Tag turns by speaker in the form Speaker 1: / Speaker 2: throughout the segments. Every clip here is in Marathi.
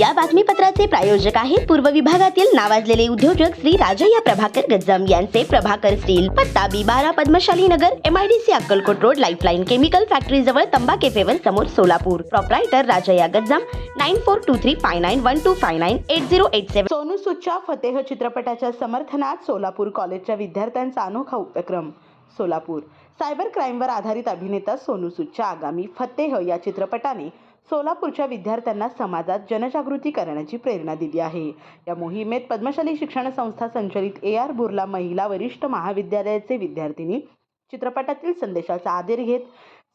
Speaker 1: या बातमीपत्राचे प्रायोजक आहेत पूर्व विभागातील नावाजलेले उद्योजक श्री राजय्या प्रभाकर गज्जम यांचे प्रभाकर स्टील पत्ता बी बारा Padmashali Nagar MIDC Akkalkot road lifeline chemical factory जवळ तंबा केफेवर समोर Solapur. Proprietor Rajayya Gajjam nine four two three five nine one two five nine eight zero eight seven
Speaker 2: Sonu सूदच्या Fateh चित्रपटाच्या समर्थनात सोलापूर कॉलेजच्या विद्यार्थ्यांचा अनोखा उपक्रम सोलापूर. सायबर क्राईमवर आधारित अभिनेता सोनू सूदच्या आगामी फतेह या चित्रपटाने सोलापूरच्या विद्यार्थ्यांना समाजात जनजागृती करण्याची प्रेरणा दिली आहे. या मोहिमेत पद्मशाली शिक्षण संस्था संचलित ए आर बुर्ला महिला वरिष्ठ महाविद्यालयाचे विद्यार्थिनी चित्रपटातील संदेशाचा आदर घेत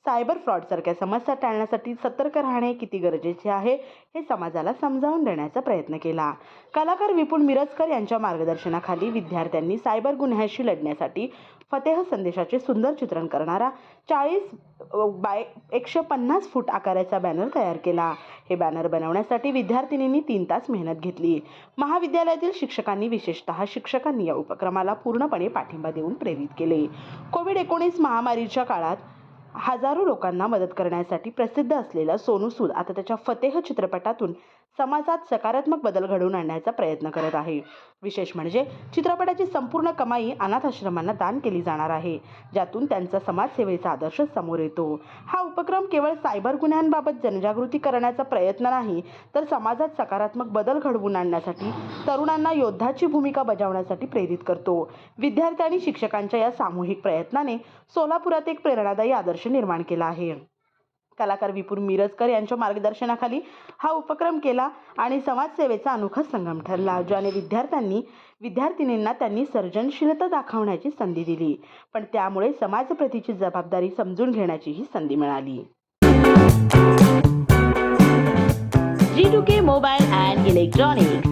Speaker 2: सायबर फ्रॉडसारख्या समस्या टाळण्यासाठी सतर्क राहणे किती गरजेचे आहे हे समाजाला समजावून देण्याचा प्रयत्न केला. कलाकार विपुल मिरजकर यांच्या मार्गदर्शनाखाली विद्यार्थ्यांनी सायबर गुन्ह्याशी लढण्यासाठी फतेह संदेशाचे सुंदर चित्रण करणारा चाळीस बाय एकशे पन्नास फूट आकाराचा बॅनर तयार केला. हे बॅनर बनवण्यासाठी विद्यार्थिनींनी तीन तास मेहनत घेतली. महाविद्यालयातील शिक्षकांनी विशेषतः शिक्षकांनी या उपक्रमाला पूर्णपणे पाठिंबा देऊन प्रेरित केले. कोविड एकोणीस महामारीच्या काळात हजारो लोकांना मदत करण्यासाठी प्रसिद्ध असलेला सोनू सूद आता त्याच्या फतेह चित्रपटातून समाजात सकारात्मक बदल घडवून आणण्याचा प्रयत्न करत आहे. विशेष म्हणजे चित्रपटाची संपूर्ण कमाई अनाथ आश्रमांना दान केली जाणार आहे ज्यातून त्यांचा समाजसेवेचा आदर्श समोर येतो. हा उपक्रम केवळ सायबर गुन्ह्यांबाबत जनजागृती करण्याचा प्रयत्न नाही तर समाजात सकारात्मक बदल घडवून आणण्यासाठी तरुणांना योद्धाची भूमिका बजावण्यासाठी प्रेरित करतो. विद्यार्थी आणि शिक्षकांच्या या सामूहिक प्रयत्नाने सोलापुरात एक प्रेरणादायी आदर्श निर्माण केला आहे. कलाकार विपुल मिरजकर यांच्या मार्गदर्शनाखाली हा उपक्रम केला आणि समाजसेवेचा अनोखा संगम ठरला ज्याने विद्यार्थ्यांनी विद्यार्थिनींना त्यांनी सर्जनशीलता दाखवण्याची संधी दिली. पण त्यामुळे समाजप्रतीची जबाबदारी समजून घेण्याचीही संधी मिळाली.
Speaker 1: G two K mobile and electronics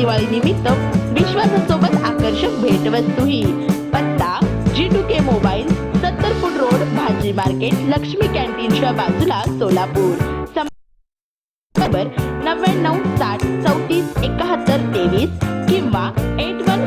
Speaker 1: प्रत्येक दिवाळी निमित्त विश्वासासोबत आकर्षक भेटवस्तूही. पत्ता जी टू के मोबाईल सत्तर फूट रोड भाजी मार्केट लक्ष्मी कॅन्टीनच्या बाजूला सोलापूर. नव्याण्णव साठ चौतीस एकाहत्तर तेवीस किंवा एट वन